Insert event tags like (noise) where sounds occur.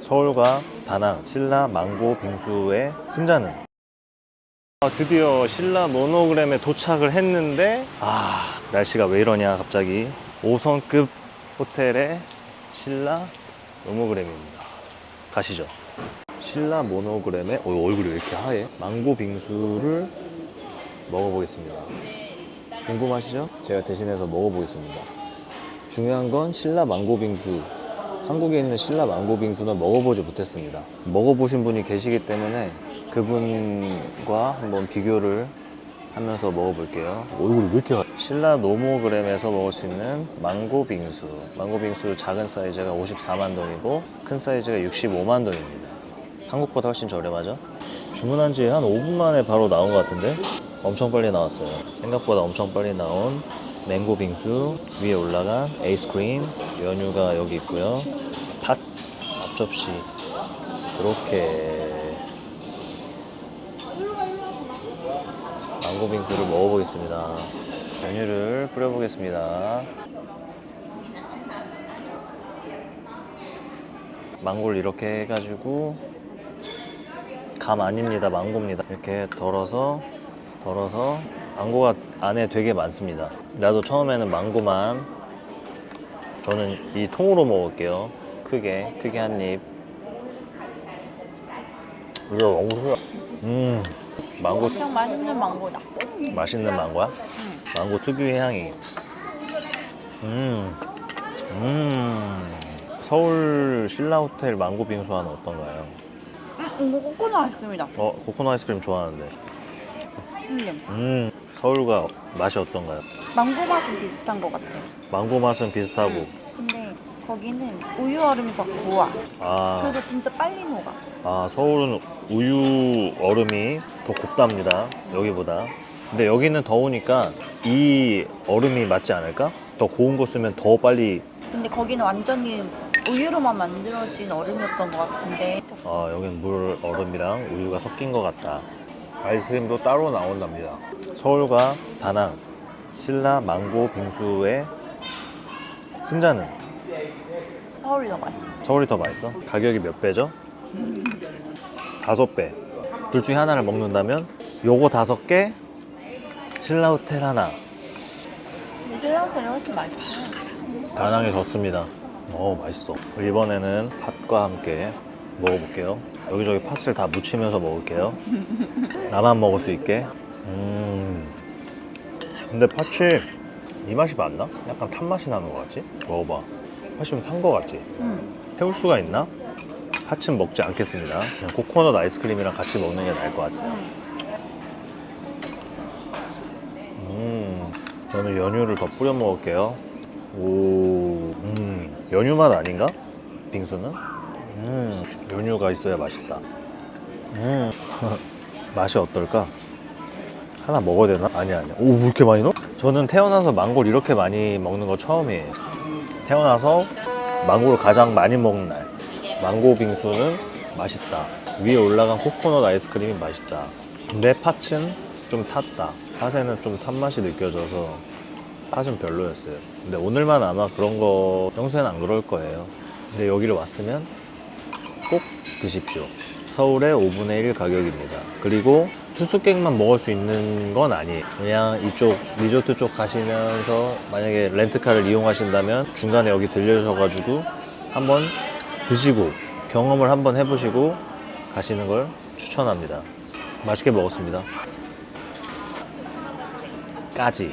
서울과 다낭 신라 망고 빙수의 승자는? 아, 드디어 신라 모노그램에 도착을 했는데 아 날씨가 왜 이러냐 갑자기. 5성급 호텔의 신라 모노그램입니다. 가시죠. 신라 모노그램의 어, 얼굴이 왜 이렇게 하얘? 망고 빙수를 먹어보겠습니다. 궁금하시죠? 제가 대신해서 먹어보겠습니다. 중요한 건 신라 망고 빙수 한국에 있는 신라 망고 빙수는 먹어보지 못했습니다. 먹어보신 분이 계시기 때문에 그분과 한번 비교를 하면서 먹어볼게요. 얼굴이 왜 이렇게 신라 노모그램에서 먹을 수 있는 망고 빙수. 망고 빙수 작은 사이즈가 54만 동이고 큰 사이즈가 65만 동입니다. 한국보다 훨씬 저렴하죠? 주문한 지 한 5분 만에 바로 나온 것 같은데? 엄청 빨리 나왔어요. 생각보다 엄청 빨리 나온 맹고 빙수 위에 올라간 아이스크림 연유가 여기 있고요. 팥 앞접시. 이렇게. 망고 빙수를 먹어보겠습니다. 연유를 뿌려보겠습니다. 망고를 이렇게 해가지고 감 아닙니다. 망고입니다. 이렇게 덜어서 덜어서 망고가 안에 되게 많습니다 나도 처음에는 망고만 저는 이 통으로 먹을게요 크게 크게 한입 이거 너무 좋아 음 망고 그냥 맛있는 망고다. 맛있는 망고야? 망고 특유의 향이 음, 음. 서울 신라호텔 망고 빙수와는 어떤가요? 음, 이거 코코넛 아이스크림이다. 어 코코넛 아이스크림 좋아하는데 음, 음 서울과 맛이 어떤가요? 망고 맛은 비슷한 것 같아. 망고 맛은 비슷하고 근데 거기는 우유 얼음이 더 고와. 아, 그래서 진짜 빨리 녹아. 아 서울은 우유 얼음이 더 곱답니다 여기보다 근데 여기는 더우니까 이 얼음이 맞지 않을까? 더 고운 거 쓰면 더 빨리 근데 거기는 완전히 우유로만 만들어진 얼음이었던 것 같은데. 아 여긴 물 얼음이랑 우유가 섞인 것 같다 아이스크림도 따로 나온답니다 서울과 다낭 신라 망고 빙수의 승자는 서울이 더 맛있어. 서울이 더 맛있어? 가격이 몇 배죠? 다섯 배. 둘 중에 하나를 먹는다면 요거 다섯 개, 신라 호텔 하나. 유대현살이 훨씬 맛있어. 다낭이 졌습니다. 어 맛있어. 이번에는 팥과 함께 먹어볼게요. 여기저기 팥을 다 묻히면서 먹을게요. 나만 먹을 수 있게. 음. 근데 팥이 이 맛이 맞나? 약간 탄 맛이 나는 것 같지? 먹어봐. 팥이 좀 탄 것 같지? 음. 태울 수가 있나? 팥은 먹지 않겠습니다. 그냥 코코넛 아이스크림이랑 같이 먹는 게 나을 것 같아요. 음, 저는 연유를 더 뿌려 먹을게요. 오, 음, 연유 맛 아닌가? 빙수는? 음, 연유가 있어야 맛있다. 음, (laughs) 맛이 어떨까? 하나 먹어야 되나? 아니야, 아니야. 오, 왜 이렇게 많이 넣어? 저는 태어나서 망고를 이렇게 많이 먹는 거 처음이에요. 태어나서 망고를 가장 많이 먹는 날. 망고 빙수는 맛있다. 위에 올라간 코코넛 아이스크림이 맛있다. 근데 팥은 좀 탔다. 팥에는 좀 탄 맛이 느껴져서 팥은 별로였어요. 근데 오늘만 아마 그런 거 평소엔 안 그럴 거예요. 근데 여기를 왔으면 꼭 드십시오. 서울의 5분의 1 가격입니다. 그리고 투숙객만 먹을 수 있는 건 아니에요. 그냥 이쪽 리조트 쪽 가시면서 만약에 렌트카를 이용하신다면 중간에 여기 들려주셔가지고 한번 드시고 경험을 한번 해보시고 가시는 걸 추천합니다. 맛있게 먹었습니다. 까지.